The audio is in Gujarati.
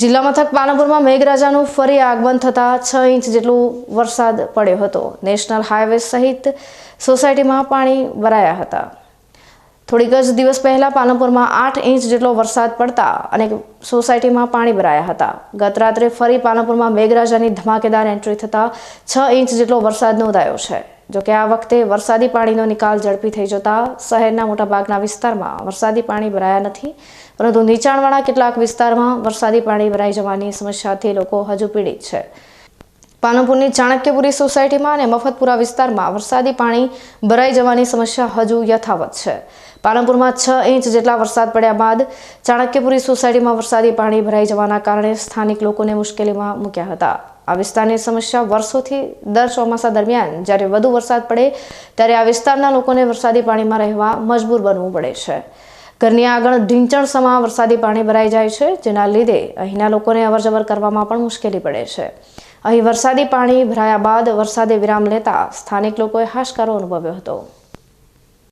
જિલ્લા મથક પાલનપુરમાં મેઘરાજાનું ફરી આગમન થતાં છ ઇંચ જેટલું વરસાદ પડ્યો હતો. નેશનલ હાઈવે સહિત સોસાયટીમાં પાણી ભરાયા હતા. થોડીક જ દિવસ પહેલાં પાલનપુરમાં આઠ ઇંચ જેટલો વરસાદ પડતા અને સોસાયટીમાં પાણી ભરાયા હતા. ગત રાત્રે ફરી પાલનપુરમાં મેઘરાજાની ધમાકેદાર એન્ટ્રી થતાં છ ઇંચ જેટલો વરસાદ નોંધાયો છે. જોકે આ વખતે વરસાદી પાણીનો નિકાલ ઝડપી થઈ જતા શહેરના મોટાભાગના વિસ્તારમાં વરસાદી પાણી ભરાયા નથી, પરંતુ નીચાણવાળા કેટલાક વિસ્તારમાં વરસાદી પાણી ભરાઈ જવાની સમસ્યાથી લોકો હજુ પીડિત છે. પાલનપુરની ચાણક્યપુરી સોસાયટીમાં અને મફતપુરા વિસ્તારમાં વરસાદી પાણી ભરાઈ જવાની સમસ્યા હજુ યથાવત છે. પાલનપુરમાં છ ઇંચ જેટલા વરસાદ પડ્યા બાદ ચાણક્યપુરી સોસાયટીમાં વરસાદી પાણી ભરાઈ જવાના કારણે સ્થાનિક લોકોને મુશ્કેલીમાં મૂક્યા હતા. આ વિસ્તારની સમસ્યા વર્ષોથી દર ચોમાસા દરમિયાન જ્યારે વધુ વરસાદ પડે, ત્યારે આ વિસ્તારના લોકોને વરસાદી પાણીમાં રહેવા મજબૂર બનવું પડે છે. ઘરની આગળ ઢીંચણ સમા વરસાદી પાણી ભરાઈ જાય છે, જેના લીધે અહીંના લોકોને અવરજવર કરવામાં પણ મુશ્કેલી પડે છે. અહીં વરસાદી પાણી ભરાયા બાદ વરસાદે વિરામ લેતા સ્થાનિક લોકોએ હાશકારો અનુભવ્યો હતો.